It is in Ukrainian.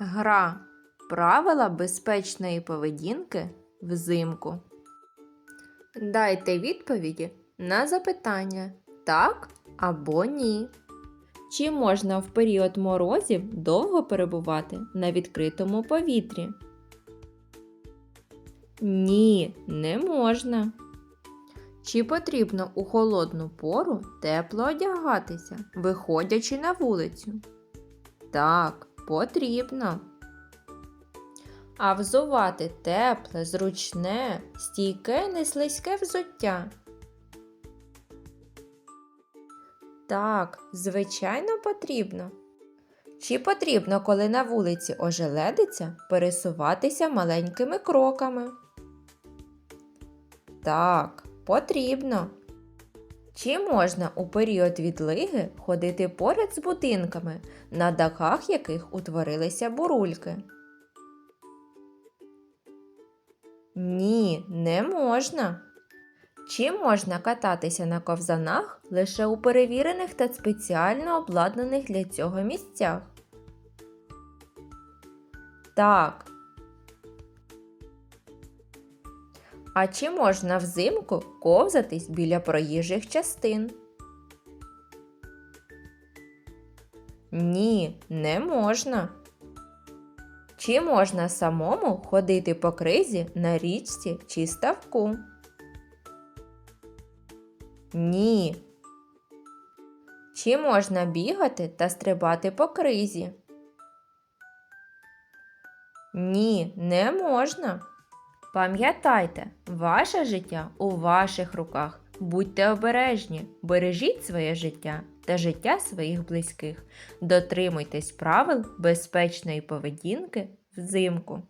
Гра. Правила безпечної поведінки взимку. Дайте відповіді на запитання так або ні. Чи можна в період морозів довго перебувати на відкритому повітрі? Ні, не можна. Чи потрібно у холодну пору тепло одягатися, виходячи на вулицю? Так, потрібно. А взувати тепле, зручне, стійке, неслизьке взуття. Так, звичайно, потрібно. Чи потрібно, коли на вулиці ожеледиться, пересуватися маленькими кроками? Так, потрібно. Чи можна у період відлиги ходити поряд з будинками, на дахах яких утворилися бурульки? Ні, не можна. Чи можна кататися на ковзанах лише у перевірених та спеціально обладнаних для цього місцях? Так. А чи можна взимку ковзатись біля проїжджих частин? Ні, не можна. Чи можна самому ходити по кризі на річці чи ставку? Ні. Чи можна бігати та стрибати по кризі? Ні, не можна. Пам'ятайте, ваше життя у ваших руках. Будьте обережні, бережіть своє життя та життя своїх близьких. Дотримуйтесь правил безпечної поведінки взимку.